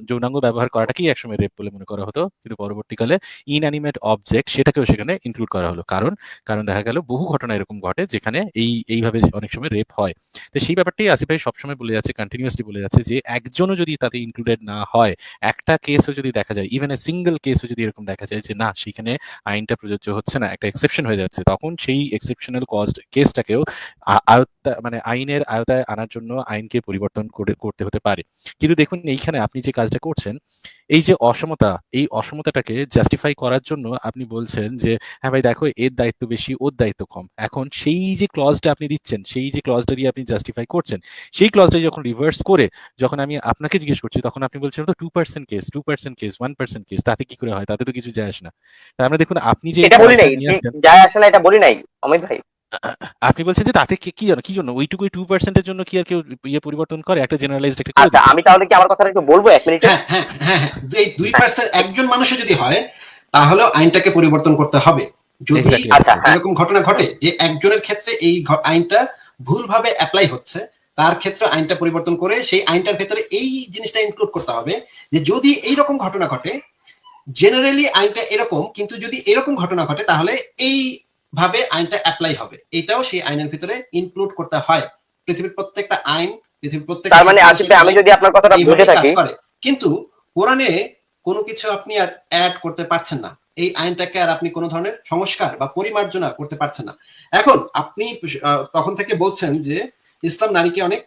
যৌনাঙ্গ ব্যবহার করাটাকেই একসময় রেপ বলে মনে করা হতো। কিন্তু পরবর্তীকালে ইনঅ্যানিমেট অবজেক্ট সেটাকেও সেখানে ইনক্লুড করা হলো। কারণ কারণ দেখা গেল বহু ঘটনা এরকম ঘটে যেখানে এই, এইভাবে অনেক সময় রেপ হয়। তো সেই ব্যাপারটাই আসিফ ভাই সবসময় বলে যাচ্ছে কন্টিনিউয়াসলি বলে যাচ্ছে যে একজনও যদি তাতে ইনক্লুডেড না হয়, একটা কেসও যদি দেখা যায় ইভেন এ সিঙ্গেল কেসও যদি এরকম দেখা যায় যে না, সেখানে আইনটা প্রযোজ্য হচ্ছে না, একটা এক্সেপশন হয়ে যাচ্ছে, তখন সেই এক্সেপশনাল কস্ট কেসটাকেও আ- আয়ত্তা মানে আইনের আয়তায় আনার জন্য আইনকে পরিবর্তন করে করতে হতে পারে। কিন্তু দেখুন এইখানে আপনি যে কাজটা করছেন এই যে অসমতা এই অসমতাটাকে জাস্টিফাই করার জন্য আপনি বলছেন যে হ্যাঁ ভাই দেখো এর দায়িত্ব বেশি ওর দায়িত্ব কম। এখন সেই যে ক্লজটা আপনি দিচ্ছেন সেই যে ক্লজটা দিয়ে আপনি জাস্টিফাই করছেন সেই ক্লজটা যখন রিভার্স করে যখন আমি আপনাকে জিজ্ঞেস করছি তখন আপনি বলছেন তো two percent case two percent case one percent case তাতে কি করে হয়? তাতে তো কিছু যায় আসে না। তার মানে দেখুন আপনি যে এটা বলি নাই যায় আসে না এটা বলি নাই অমিত ভাই। আপনি বলছেন যে তাতে কি- কি জন্য কি জন্য? ওইটুকুই টু পার্সেন্টের জন্য কি আর কেউ ইয়ে পরিবর্তন করে? একটা জেনারেলাইজড একটা আচ্ছা আমি তাহলে কি আমার কথাটা একটু বলব এক মিনিটে হ্যাঁ হ্যাঁ হ্যাঁ হ্যাঁ। এই দুই পার্সেন্ট একজন মানুষের যদি হয় তাহলে আইনটাকে পরিবর্তন করতে হবে। যদি আচ্ছা। এরকম ঘটনা ঘটে যে একজনের ক্ষেত্রে এই আইনটা ভুলভাবে অ্যাপ্লাই হচ্ছে তার ক্ষেত্রে আইনটা পরিবর্তন করে সেই আইনটার ভেতরে এই জিনিসটা ইনক্লুড করতে হবে যে যদি এই রকম ঘটনা ঘটে জেনারেলি আইনটা এরকম কিন্তু যদি এরকম ঘটনা ঘটে তাহলে এই ভাবে আইনটা অ্যাপ্লাই হবে। এটাও সেই আইনের ভিতরে ইনক্লুড করতে হয়। পৃথিবীর প্রত্যেকটা আইন পৃথিবীর প্রত্যেকটা তার মানে ভাই, আমি যদি আপনার কথাটা বুঝে থাকি কিন্তু কোরআনে কোনো কিছু আপনি আর অ্যাড করতে পারছেন না। এই আইনটাকে আর আপনি কোনো ধরনের সংস্কার বা পরিমার্জনা করতে পারছেন না। এখন আপনি তখন থেকে বলছেন যে ইসলাম নারীকে অনেক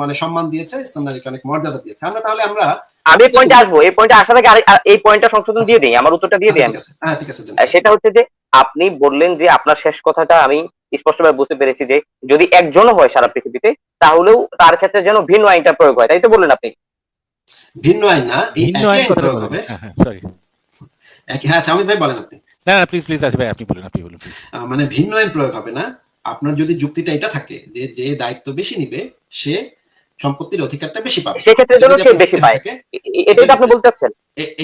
মানে সম্মান দিয়েছে ইসলাম নারীকে অনেক মর্যাদা দিয়েছে। আমরা তাহলে আমরা আমি এই পয়েন্টে আসব। এই পয়েন্টে আসার আগে এই পয়েন্টটা সংশোধন দিয়ে দিই আমার উত্তরটা দিয়ে দিই ঠিক আছে। হ্যাঁ ঠিক আছে সেটা হচ্ছে যে আপনি বললেন যে আপনার শেষ কথাটা আমি স্পষ্টভাবে বুঝতে পেরেছি যে যদি একজনও হয় সারা পৃথিবীতে তাহলেও তার ক্ষেত্রে যেন ভিন্ন আইনটা প্রয়োগ হয়। তাই তো বললেন আপনি? ভিন্ন আইন না ভিন্ন আইন প্রয়োগ হবে। হ্যাঁ হ্যাঁ সরি একই হ্যাঁ আচ্ছা, ভাই বলেন আপনি। না না প্লিজ প্লিজ আসিফ ভাই আপনি বলুন আপনি বলুন মানে ভিন্ন আইন প্রয়োগ হবে না। আপনার যদি যুক্তিটা এটা থাকে যে যে দায়িত্ব বেশি নিবে সে সম্পত্তির অধিকারটা বেশি পাবে। সেক্ষেত্রে যেন সে বেশি পায়। হয়ে এটাই তো আপনি বলতে চাচ্ছেন?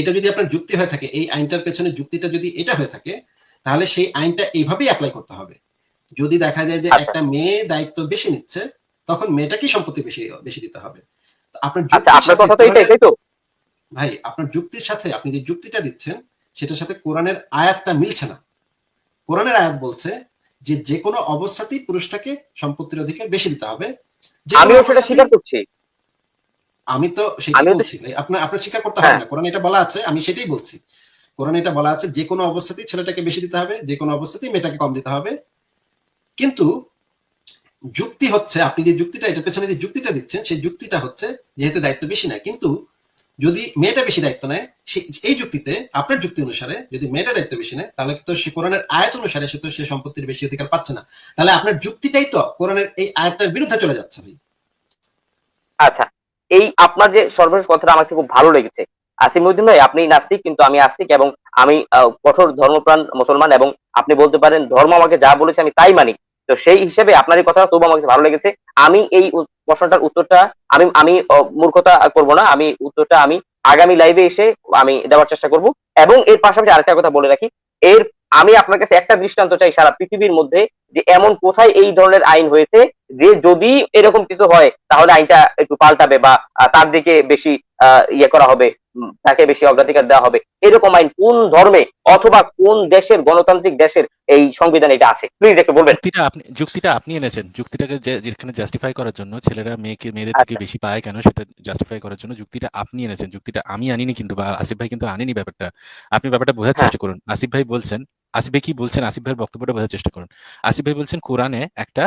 এটা যদি আপনার যুক্তি হয়ে থাকে এই আইনটার পেছনে যুক্তিটা যদি এটা হয়ে থাকে তাহলে সেই আইনটা এইভাবেই অ্যাপ্লাই করতে হবে। যদি দেখা যায় যে আচ্ছা। একটা মেয়ে দায়িত্ব বেশি নিচ্ছে তখন মেয়েটাকেই সম্পত্তি বেশি বেশি দিতে হবে। আপনার আচ্ছা আপনার কথা তো এটাই তো? ভাই আপনার যুক্তির সাথে আপনি যে যুক্তিটা দিচ্ছেন সেটার সাথে কোরআনের আয়াতটা মিলছে না। কোরআনের আয়াত বলছে যে যে কোনো অবস্থাতেই পুরুষটাকে সম্পত্তির অধিকার বেশি দিতে হবে। আমিও সেটা স্বীকার করছি। আমি তো সেটাই বলছি। আপনার আপনার স্বীকার করতে হবে হ্যাঁ। না। কোরআন এটা বলা আছে আমি সেটাই বলছি। কোরআন এটা বলা আছে, যে কোনো অবস্থাতেই ছেলেটাকে বেশি দিতে হবে, যে কোনো অবস্থাতেই মেয়েটাকে কম দিতে হবে। কিন্তু যুক্তি হচ্ছে, আপনি যে যুক্তিটা, এটার পেছনে যে যুক্তিটা দিচ্ছেন, সেই যুক্তিটা হচ্ছে যেহেতু দায়িত্ব বেশি নেয়, কিন্তু যদি মেয়েটা বেশি দায়িত্ব নেয় এই যুক্তিতে, আপনার যুক্তি অনুসারে যদি মেয়েটা দায়িত্ব বেশি নেয়, তাহলে তো সে কোরআনের আয়াত অনুসারে সে তো সে সম্পত্তির বেশি অধিকার পাচ্ছে না। তাহলে আপনার যুক্তিটাই তো কোরআনের এই আয়াতটার বিরুদ্ধে চলে যাচ্ছে আচ্ছা এই আপনার যে সর্বশেষ কথাটা আমার খুব ভালো লেগেছে আসিমুদ্দিন ভাই আপনি নাস্তিক, কিন্তু আমি আস্তিক এবং আমি কঠোর ধর্মপ্রাণ মুসলমান এবং আপনি বলতে পারেন ধর্ম আমাকে যা বলেছে আমি তাই মানি। তো সেই হিসেবে আপনার এই কথা তবু আমার কাছে ভালো লেগেছে। আমি এই প্রশ্নটার উত্তরটা আমি আমি মূর্খতা করব না। আমি উত্তরটা আমি আগামী লাইভে এসে আমি দেওয়ার চেষ্টা করব। এবং এর পাশাপাশি আরেকটা কথা বলে রাখি, এর, আমি আপনার কাছে একটা দৃষ্টান্ত চাই সারা পৃথিবীর মধ্যে যে এমন কোথায় এই ধরনের আইন হয়েছে যে যদি এরকম কিছু হয় তাহলে আইনটা একটু পাল্টাবে বা তার দিকে বেশি ইয়ে করা হবে। তাকে বেশি অগ্রাধিকার দেওয়া হবে। এরকম আইন কোন ধর্মে অথবা কোন দেশের গণতান্ত্রিক দেশের এই সংবিধান এটা আছে? প্লিজ একটু বলবেন। যুক্তিটা আপনি যুক্তিটা আপনি এনেছেন। যুক্তিটাকে যেখানে জাস্টিফাই করার জন্য ছেলেরা মেয়েকে মেয়েদের থেকে আচ্ছা। বেশি পায় কেন সেটা জাস্টিফাই করার জন্য যুক্তিটা আপনি এনেছেন। যুক্তিটা আমি আনিনি কিন্তু বা আসিফ ভাই কিন্তু আনেনি ব্যাপারটা। আপনি ব্যাপারটা বোঝার হ্যাঁ। চেষ্টা করুন। আসিফ ভাই বলছেন আসিফ ভাই কি বলছেন? আসিফ ভাইয়ের বক্তব্যটা বোঝার চেষ্টা করুন। আসিফ ভাই বলছেন কোরআনে একটা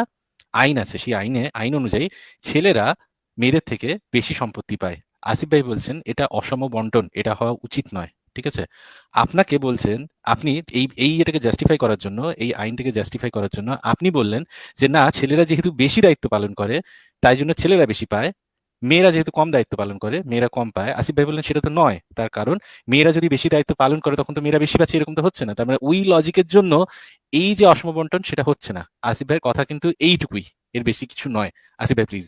আইন আছে। সেই আইনে আইন অনুযায়ী ছেলেরা মেয়েদের থেকে বেশি সম্পত্তি পায়। আসিফ ভাই বলছেন, এটা অসম বন্টন, এটা হওয়া উচিত নয়। ঠিক আছে? আপনাকে বলছেন, আপনি এই এই এটাকে জাস্টিফাই করার জন্য, এই আইনটাকে জাস্টিফাই করার জন্য আপনি বললেন যে, না, ছেলেরা যেহেতু বেশি দায়িত্ব পালন করে, তাই জন্য ছেলেরা বেশি পায়, মেয়েরা যেহেতু কম দায়িত্ব পালন করে, মেয়েরা কম পায়। আসিফ ভাই বললেন, সেটা তো নয়। তার কারণ, মেয়েরা যদি বেশি দায়িত্ব পালন করে, তখন তো মেয়েরা বেশি পাচ্ছে, এরকম তো হচ্ছে না। তার মানে ওই লজিকের জন্য এই যে অসম বন্টন, সেটা হচ্ছে না। আসিফ ভাইয়ের কথা কিন্তু এইটুকুই, এর বেশি কিছু নয়। আসিফ ভাই প্লিজ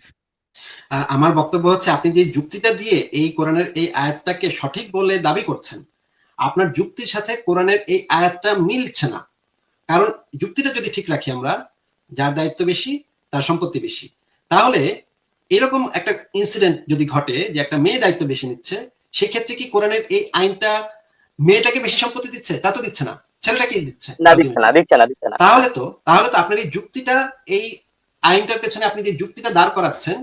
আমার বক্তব্য হচ্ছে আপনি যে যুক্তিটা দিয়ে এই কোরআনের এই আয়াতটাকে সঠিক বলে দাবি করছেন আপনার যুক্তির সাথে কোরআনের এই আয়াতটা মিলছে না। কারণ যুক্তিটা যদি ঠিক রাখি আমরা যার দায়িত্ব বেশি তার সম্পত্তি বেশি। তাহলে এরকম একটা ইনসিডেন্ট যদি ঘটে যে একটা মেয়ে দায়িত্ব বেশি নিচ্ছে সেক্ষেত্রে কি কোরআনের এই আইনটা মেয়েটাকে বেশি সম্পত্তি দিচ্ছে? তা তো দিচ্ছে না। ছেলেটাকে দিচ্ছে। তাহলে তো তাহলে তো আপনার এই যুক্তিটা এই আইনটার পেছনে আপনি যে যুক্তিটা দাঁড় করাচ্ছেন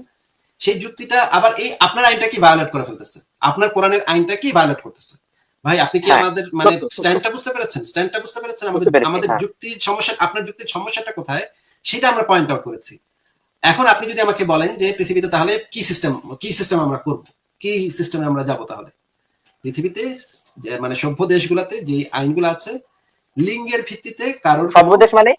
সেই যুক্তিটা আবার এই আপনার আইনটা কি ভায়োলেট করে ফেলতেছে? আপনার কোরআনের আইনটা কি ভায়োলেট করতেছে? ভাই আপনি কি হ্যাঁ, আমাদের মানে। স্ট্যান্ডটা বুঝতে পেরেছেন? স্ট্যান্ডটা বুঝতে পেরেছেন? আমাদের আমাদের হ্যাঁ। যুক্তির সমস্যা আপনার যুক্তির সমস্যাটা কোথায়? সেটা আমরা পয়েন্ট আউট করেছি। এখন আপনি যদি আমাকে বলেন যে পৃথিবীতে তাহলে কি সিস্টেম কি সিস্টেম আমরা করব? কি সিস্টেমে আমরা যাব তাহলে? পৃথিবীতে মানে সভ্য দেশগুলোতে যে আইনগুলো আছে লিঙ্গের ভিত্তিতে কারোর কোনো- সভ্যদেশ মানে?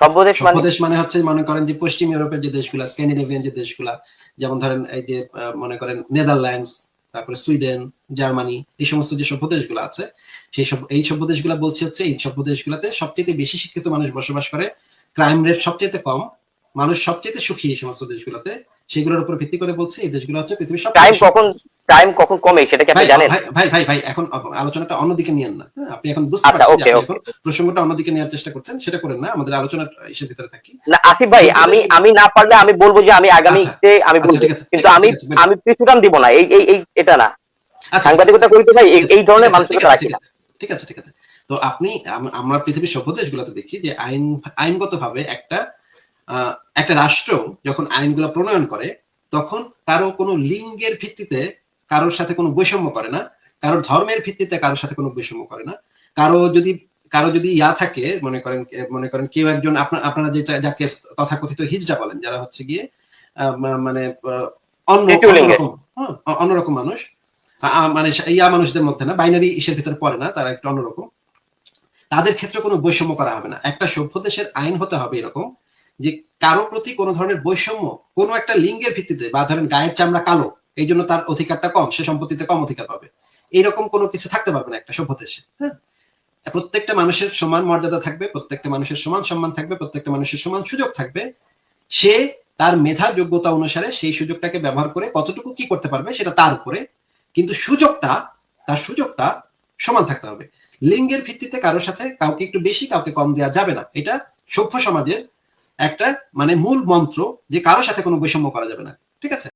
মানে? সভ্য দেশ মানে হচ্ছে মনে করেন যে পশ্চিম ইউরোপের যে দেশগুলা স্ক্যান্ডিনেভিয়ান যে দেশগুলা যেমন ধরেন এই যে মনে করেন নেদারল্যান্ডস, তারপরে সুইডেন, জার্মানি, এই সমস্ত যে সভ্য দেশগুলো আছে, সেই সব, এই সভ্য দেশগুলো বলছে হচ্ছে এই সভ্য দেশগুলোতে সবচেয়ে বেশি শিক্ষিত মানুষ বসবাস করে, ক্রাইম রেট সবচেয়ে কম, মানুষ সবচেয়ে সুখী এই সমস্ত দেশগুলোতে। সেগুলোর উপর ভিত্তি করে বলছে এই দেশগুলো হচ্ছে পৃথিবীর সব টাইম কখন টাইম কখন কমে সেটা কি আপনি জানেন? ভাই ভাই ভাই ভাই এখন আলোচনাটা অন্যদিকে নিয়েন না। হ্যাঁ, আপনি এখন বুঝতে আচ্ছা, পারছেন এখন প্রসঙ্গটা অন্যদিকে নেওয়ার চেষ্টা করছেন সেটা করেন না আমাদের আলোচনা ইসের ভিতরে থাকি। না আসিফ ভাই আমি আমি না পারলে আমি বলব যে আমি আগামীতে আমি আচ্ছা, বলব। কিন্তু আমি। আমি পিছুটান দিব না এই এই এটা না। আচ্ছা, সাংবাদিকতা করিতে চাই এই- এই ধরনের মানসিকতা রাখি না। ঠিক আছে ঠিক আছে। তো আপনি আমরা পৃথিবীর সভ্য দেশগুলোতে দেখি যে আইন আইনগতভাবে একটা একটা রাষ্ট্র যখন আইনগুলো প্রণয়ন করে তখন কারও কোনো লিঙ্গের ভিত্তিতে কারোর সাথে কোনো বৈষম্য করে না কারোর ধর্মের ভিত্তিতে কারোর সাথে কোনো বৈষম্য করে না। কারও যদি কারও যদি ইয়া থাকে মনে করেন মনে করেন কেউ একজন আপনার আপনারা যেটা যাকে তথাকথিত হিজড়া বলেন যারা হচ্ছে গিয়ে আহ, মানে অন্য অন্যরকম হ্যাঁ, মানুষ। মানে ইয়া মানুষদের মধ্যে না বাইনারি ইসের ভিতরে পড়ে না তারা একটু অন্যরকম। তাদের ক্ষেত্রে কোনো বৈষম্য করা হবে না। একটা সভ্য দেশের আইন হতে হবে এরকম যে কারও প্রতি কোনো ধরনের বৈষম্য, কোনো একটা লিঙ্গের ভিত্তিতে বা ধরেন গায়ের চামড়া কালো এই জন্য তার অধিকারটা কম, সে সম্পত্তিতে কম অধিকার পাবে। এইরকম কোনো কিছু থাকতে পারবে না একটা সভ্য দেশে হ্যাঁ প্রত্যেকটা মানুষের সমান মর্যাদা থাকবে, প্রত্যেকটা মানুষের সমান সম্মান থাকবে, প্রত্যেকটা মানুষের সমান সুযোগ থাকবে। সে তার মেধা যোগ্যতা অনুসারে সেই সুযোগটাকে ব্যবহার করে কতটুকু কি করতে পারবে সেটা তার উপরে, কিন্তু সুযোগটা, তার সুযোগটা সমান থাকতে হবে। লিঙ্গের ভিত্তিতে কারোর সাথে কাউকে একটু বেশি, কাউকে কম দেওয়া যাবে না। এটা সভ্য সমাজের একটা মানে মূল মন্ত্র যে কারও সাথে কোনো বৈষম্য করা যাবে না। ঠিক আছে?